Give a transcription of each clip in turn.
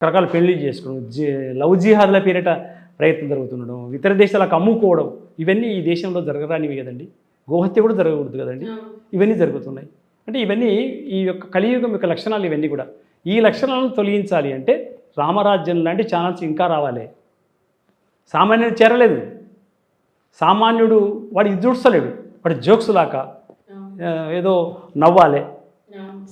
రకరకాల పెళ్ళి చేసుకోవడం జీ లవ్ జిహాద్ల పేరిట ప్రయత్నం జరుగుతుండడం ఇతర దేశాలకు అమ్ముకోవడం ఇవన్నీ ఈ దేశంలో జరగరానివి కదండి. గోహత్య కూడా జరగకూడదు కదండి. ఇవన్నీ జరుగుతున్నాయి. అంటే ఇవన్నీ ఈ యొక్క కలియుగం యొక్క లక్షణాలు ఇవన్నీ కూడా. ఈ లక్షణాలను తొలగించాలి అంటే రామరాజ్యం లాంటి ఛానల్స్ ఇంకా రావాలి. సామాన్యుడు చేరలేదు. సామాన్యుడు వాడు ఇది చూస్తలేడు వాడు జోక్స్ ఆ, ఏదో నవ్వాలి.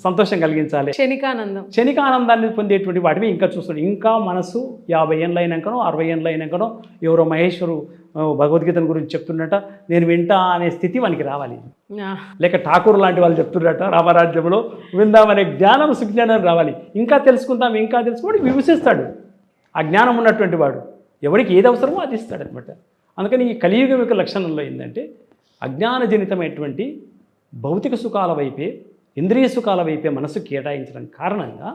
సంతోషం కలిగించాలి. క్షణికానందం. క్షణిక ఆనందాన్ని పొందేటువంటి వాటివి ఇంకా చూస్తాడు ఇంకా మనసు యాభై ఏళ్ళు అయినాకనో అరవై ఏళ్ళు అయినాకనో ఎవరో మహేశ్వరు భగవద్గీతను గురించి చెప్తున్నట నేను వింటా అనే స్థితి వానికి రావాలి. లేక ఠాకూర్ లాంటి వాళ్ళు చెప్తున్నట రామరాజ్యంలో విందామనే జ్ఞానం సుజ్ఞానం రావాలి. ఇంకా తెలుసుకుందాం ఇంకా తెలుసుకుంటే విభజిస్తాడు ఆ జ్ఞానం ఉన్నటువంటి వాడు ఎవరికి ఏది అవసరమో అది ఇస్తాడు అనమాట అందుకని ఈ కలియుగం యొక్క లక్షణంలో ఏంటంటే అజ్ఞానజనితమైనటువంటి భౌతిక సుఖాల వైపే ఇంద్రియ సుఖాల వైపే మనసు కేటాయించడం కారణంగా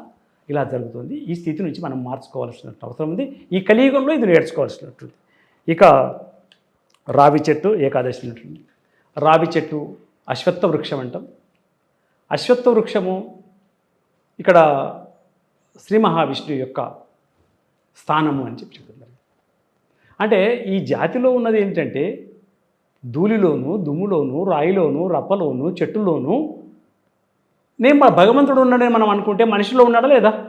ఇలా జరుగుతుంది. ఈ స్థితి నుంచి మనం మార్చుకోవాల్సిన అవసరం ఉంది. ఈ కలియుగంలో ఇది నేర్చుకోవాల్సినట్టుంది. ఇక రావి చెట్టు ఏకాదశి ఉంటుంది రావి చెట్టు అశ్వత్థ వృక్షం అంటాం. అశ్వత్థ వృక్షము ఇక్కడ శ్రీ మహావిష్ణువు యొక్క స్థానము అని చెప్పి చెప్తున్నారు అంటే ఈ జాతిలో ఉన్నది ఏంటంటే ధూళిలోను దుమ్ములోను రాయిలోను రప్పలోను చెట్టులోను నేను మన భగవంతుడు ఉన్నాడని మనం అనుకుంటే మనిషిలో ఉన్నాడా లేదా?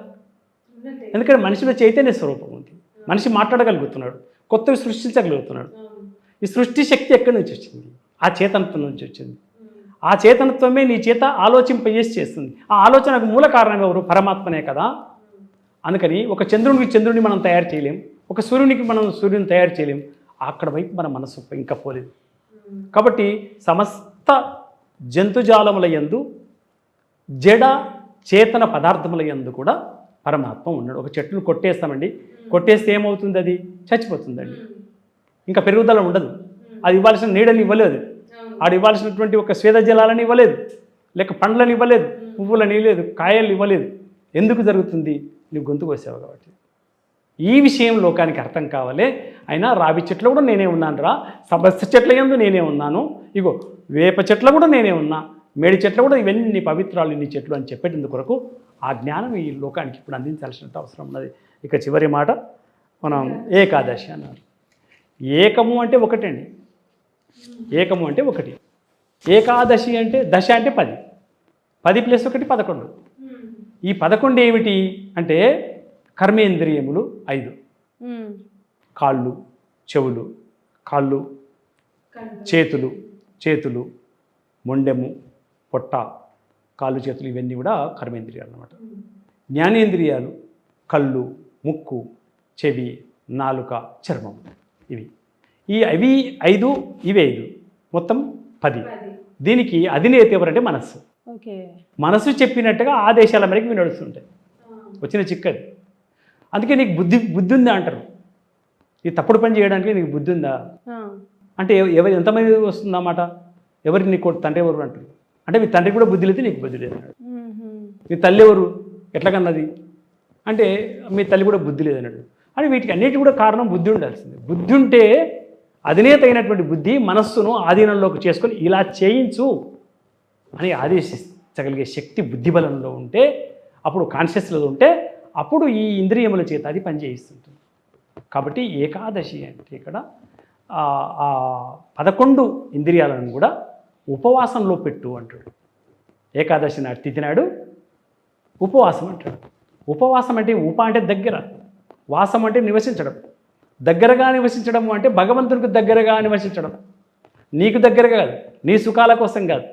ఎందుకంటే మనిషిలో చైతన్య స్వరూపం ఉంది. మనిషి మాట్లాడగలుగుతున్నాడు. కొత్తవి సృష్టించగలుగుతున్నాడు. ఈ సృష్టి శక్తి ఎక్కడి నుంచి వచ్చింది? ఆ చేతనత్వం నుంచి వచ్చింది. ఆ చేతనత్వమే నీ చేత ఆలోచింపజేసి చేస్తుంది. ఆ ఆలోచనకు మూల కారణం ఎవరు? పరమాత్మనే కదా. అందుకని ఒక చంద్రునికి చంద్రుడిని మనం తయారు చేయలేం. ఒక సూర్యునికి మనం సూర్యుని తయారు చేయలేం. అక్కడ వైపు మన మనసు ఇంకా పోలేదు. కాబట్టి సమస్త జంతుజాలముల యందు జడ చేతన పదార్థముల యందు కూడా పరమాత్మ ఉన్నాడు. ఒక చెట్టును కొట్టేస్తామండి. కొట్టేస్తే ఏమవుతుంది అది చచ్చిపోతుందండి ఇంకా పెరుగుదల ఉండదు. అది ఇవ్వాల్సిన నీడని ఇవ్వలేదు. ఆడు ఇవ్వాల్సినటువంటి ఒక స్వేద జలాలని ఇవ్వలేదు. లేక పండ్లను ఇవ్వలేదు. పువ్వులని ఇవ్వలేదు. కాయలు ఇవ్వలేదు. ఎందుకు జరుగుతుంది? నువ్వు గొంతు కోసావు కాబట్టి. ఈ విషయం లోకానికి అర్థం కావాలి. అయినా రావి చెట్లు కూడా నేనే ఉన్నాను రా సమస్త చెట్ల యందు నేనే ఉన్నాను. ఇగో వేప చెట్లు కూడా నేనే ఉన్నా. మేడి చెట్లు కూడా ఇవన్నీ పవిత్రాలు ఇన్ని చెట్లు అని చెప్పేటందుకు కొరకు ఆ జ్ఞానం ఈ లోకానికి ఇప్పుడు అందించాల్సిన అవసరం ఉన్నది. ఇక చివరి మాట మనం ఏకాదశి అన్నారు. ఏకము అంటే ఒకటండి ఏకము అంటే ఒకటి. ఏకాదశి అంటే దశ అంటే పది. పది ప్లస్ ఒకటి పదకొండు. ఈ పదకొండు ఏమిటి అంటే కర్మేంద్రియములు ఐదు. కాళ్ళు చెవులు కాళ్ళు. చేతులు చేతులు మొండెము పొట్ట కాళ్ళు చేతులు ఇవన్నీ కూడా కర్మేంద్రియాలు అన్నమాట. జ్ఞానేంద్రియాలు కళ్ళు ముక్కు చెవి నాలుక చర్మం ఇవి. ఈ అవి ఐదు ఇవి ఐదు. మొత్తం పది. దీనికి అధినేత ఎవరంటే మనస్సు. ఓకే. మనసు చెప్పినట్టుగా ఆదేశాల మేరకు ఇవి నడుస్తుంటాయి. వచ్చిన చిక్కది. అందుకే నీకు బుద్ధి బుద్ధి ఉందా అంటారు. ఈ తప్పుడు పని చేయడానికి నీకు బుద్ధి ఉందా అంటే ఎవ- ఎవరు ఎంతమంది వస్తుందన్నమాట? ఎవరికి నీకు తండ్రి ఎవరు అంటారు? అంటే మీ తండ్రికి కూడా బుద్ధి లేదు నీకు బుద్ధి లేదు అన్నాడు. మీ తల్లి ఎవరు? ఎట్లా కన్నది అంటే మీ తల్లి కూడా బుద్ధి లేదన్నాడు అని వీటికి అన్నిటి కూడా కారణం బుద్ధి ఉండాల్సింది. బుద్ధి ఉంటే అధినేత అయినటువంటి బుద్ధి మనస్సును ఆధీనంలోకి చేసుకొని ఇలా చేయించు అని ఆదేశించగలిగే శక్తి బుద్ధి బలంలో ఉంటే అప్పుడు కాన్షియస్లో ఉంటే అప్పుడు ఈ ఇంద్రియముల చేత అది పనిచేయిస్తుంటుంది. కాబట్టి ఏకాదశి అంటే ఇక్కడ పదకొండు ఇంద్రియాలను కూడా ఉపవాసంలో పెట్టు అంటాడు. ఏకాదశి నాడు తిథి నాడు ఉపవాసం అంటాడు. ఉపవాసం అంటే ఉప అంటే దగ్గర వాసం అంటే నివసించడం. దగ్గరగా నివసించడం అంటే భగవంతునికి దగ్గరగా నివసించడం. నీకు దగ్గరగా కాదు నీ సుఖాల కోసం కాదు.